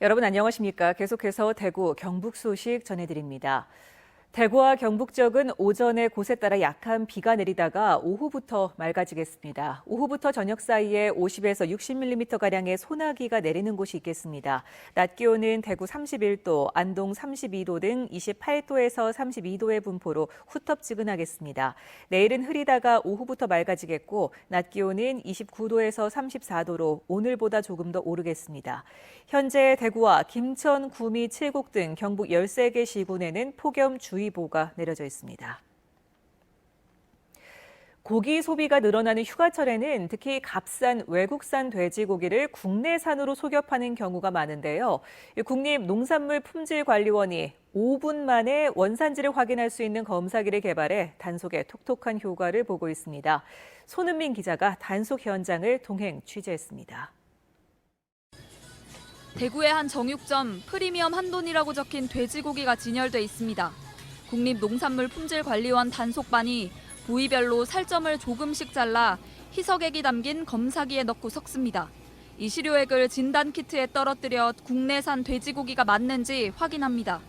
여러분 안녕하십니까? 계속해서 대구, 경북 소식 전해드립니다. 대구와 경북 지역은 오전에 곳에 따라 약한 비가 내리다가 오후부터 맑아지겠습니다. 오후부터 저녁 사이에 50에서 60mm가량의 소나기가 내리는 곳이 있겠습니다. 낮 기온은 대구 31도, 안동 32도 등 28도에서 32도의 분포로 후텁지근하겠습니다. 내일은 흐리다가 오후부터 맑아지겠고 낮 기온은 29도에서 34도로 오늘보다 조금 더 오르겠습니다. 현재 대구와 김천, 구미, 칠곡 등 경북 13개 시군에는 폭염 주의 보가 내려져 있습니다. 고기 소비가 늘어나는 휴가철에는 특히 값싼 외국산 돼지고기를 국내산으로 속여 파는 경우가 많은데요. 국립농산물품질관리원이 5분 만에 원산지를 확인할 수 있는 검사기를 개발해 단속에 톡톡한 효과를 보고 있습니다. 손은민 기자가 단속 현장을 동행 취재했습니다. 대구의 한 정육점 프리미엄 한돈이라고 적힌 돼지고기가 진열돼 있습니다. 국립농산물품질관리원 단속반이 부위별로 살점을 조금씩 잘라 희석액이 담긴 검사기에 넣고 섞습니다. 이 시료액을 진단 키트에 떨어뜨려 국내산 돼지고기가 맞는지 확인합니다.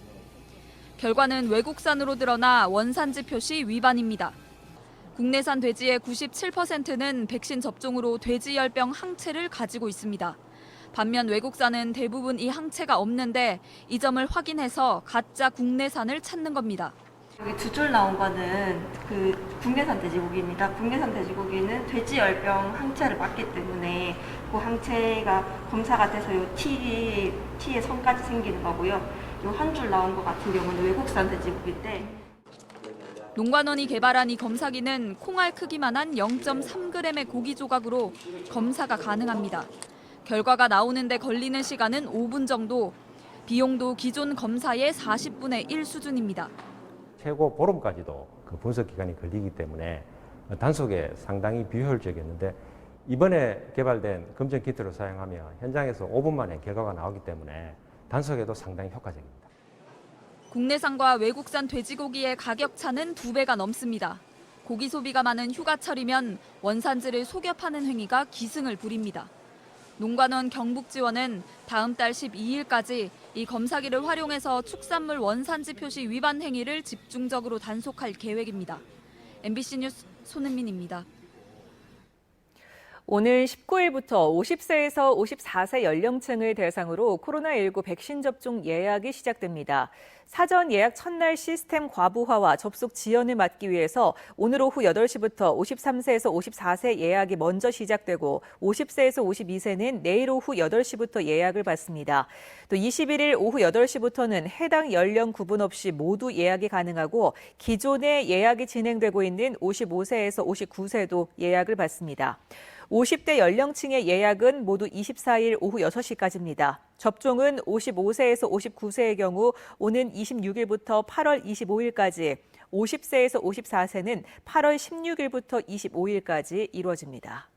결과는 외국산으로 드러나 원산지 표시 위반입니다. 국내산 돼지의 97%는 백신 접종으로 돼지열병 항체를 가지고 있습니다. 반면 외국산은 대부분 이 항체가 없는데 이 점을 확인해서 가짜 국내산을 찾는 겁니다. 여기 두 줄 나온 거는 그 국내산 돼지고기입니다. 국내산 돼지고기는 돼지열병 항체를 맞기 때문에 그 항체가 검사가 돼서 요 T, T에 선까지 생기는 거고요. 요 한 줄 나온 거 같은 경우는 외국산 돼지고기인데 농관원이 개발한 이 검사기는 콩알 크기만한 0.3g의 고기 조각으로 검사가 가능합니다. 결과가 나오는데 걸리는 시간은 5분 정도, 비용도 기존 검사의 40분의 1 수준입니다. 최고 보름까지도 그 분석 기간이 걸리기 때문에 단속에 상당히 비효율적이었는데 이번에 개발된 검정 키트를 사용하면 현장에서 5분 만에 결과가 나오기 때문에 단속에도 상당히 효과적입니다. 국내산과 외국산 돼지고기의 가격 차는 두 배가 넘습니다. 고기 소비가 많은 휴가철이면 원산지를 속여 파는 행위가 기승을 부립니다. 농관원 경북지원은 다음 달 12일까지 이 검사기를 활용해서 축산물 원산지 표시 위반 행위를 집중적으로 단속할 계획입니다. MBC 뉴스 손은민입니다. 오늘 19일부터 50세에서 54세 연령층을 대상으로 코로나19 백신 접종 예약이 시작됩니다. 사전 예약 첫날 시스템 과부하와 접속 지연을 막기 위해서 오늘 오후 8시부터 53세에서 54세 예약이 먼저 시작되고 50세에서 52세는 내일 오후 8시부터 예약을 받습니다. 또 21일 오후 8시부터는 해당 연령 구분 없이 모두 예약이 가능하고 기존에 예약이 진행되고 있는 55세에서 59세도 예약을 받습니다. 50대 연령층의 예약은 모두 24일 오후 6시까지입니다. 접종은 55세에서 59세의 경우 오는 26일부터 8월 25일까지, 50세에서 54세는 8월 16일부터 25일까지 이루어집니다.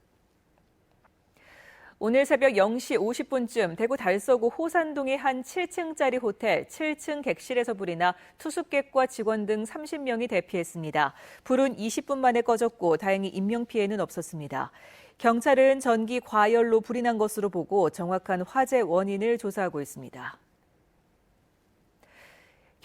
오늘 새벽 0시 50분쯤 대구 달서구 호산동의 한 7층짜리 호텔 7층 객실에서 불이 나 투숙객과 직원 등 30명이 대피했습니다. 불은 20분 만에 꺼졌고 다행히 인명피해는 없었습니다. 경찰은 전기 과열로 불이 난 것으로 보고 정확한 화재 원인을 조사하고 있습니다.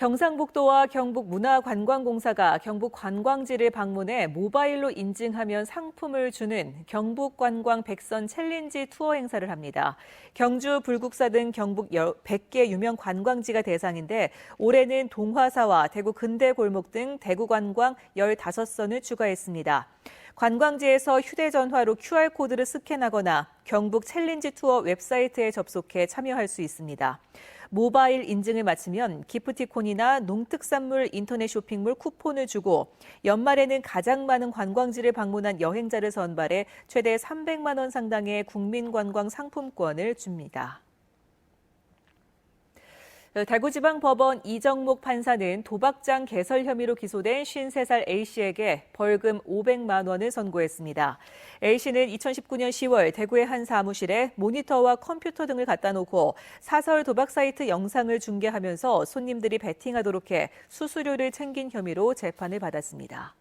경상북도와 경북문화관광공사가 경북 관광지를 방문해 모바일로 인증하면 상품을 주는 경북 관광 백선 챌린지 투어 행사를 합니다. 경주, 불국사 등 경북 100개 유명 관광지가 대상인데 올해는 동화사와 대구 근대 골목 등 대구 관광 15선을 추가했습니다. 관광지에서 휴대전화로 QR코드를 스캔하거나 경북 챌린지 투어 웹사이트에 접속해 참여할 수 있습니다. 모바일 인증을 마치면 기프티콘이나 농특산물 인터넷 쇼핑몰 쿠폰을 주고 연말에는 가장 많은 관광지를 방문한 여행자를 선발해 최대 300만 원 상당의 국민관광 상품권을 줍니다. 대구지방법원 이정목 판사는 도박장 개설 혐의로 기소된 53살 A씨에게 벌금 500만 원을 선고했습니다. A씨는 2019년 10월 대구의 한 사무실에 모니터와 컴퓨터 등을 갖다 놓고 사설 도박 사이트 영상을 중계하면서 손님들이 베팅하도록 해 수수료를 챙긴 혐의로 재판을 받았습니다.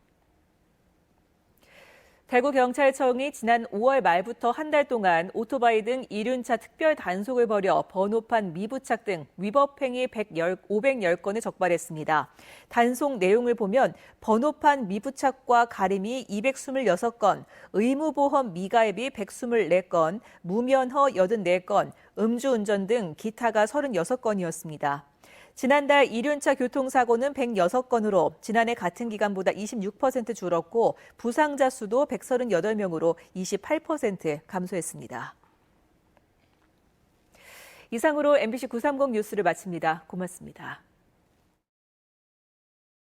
대구경찰청이 지난 5월 말부터 한 달 동안 오토바이 등 이륜차 특별 단속을 벌여 번호판 미부착 등 위법 행위 110, 510건을 적발했습니다. 단속 내용을 보면 번호판 미부착과 가림이 226건, 의무보험 미가입이 124건, 무면허 84건, 음주운전 등 기타가 36건이었습니다. 지난달 이륜차 교통사고는 106건으로 지난해 같은 기간보다 26% 줄었고 부상자 수도 138명으로 28% 감소했습니다. 이상으로 MBC 930 뉴스를 마칩니다. 고맙습니다.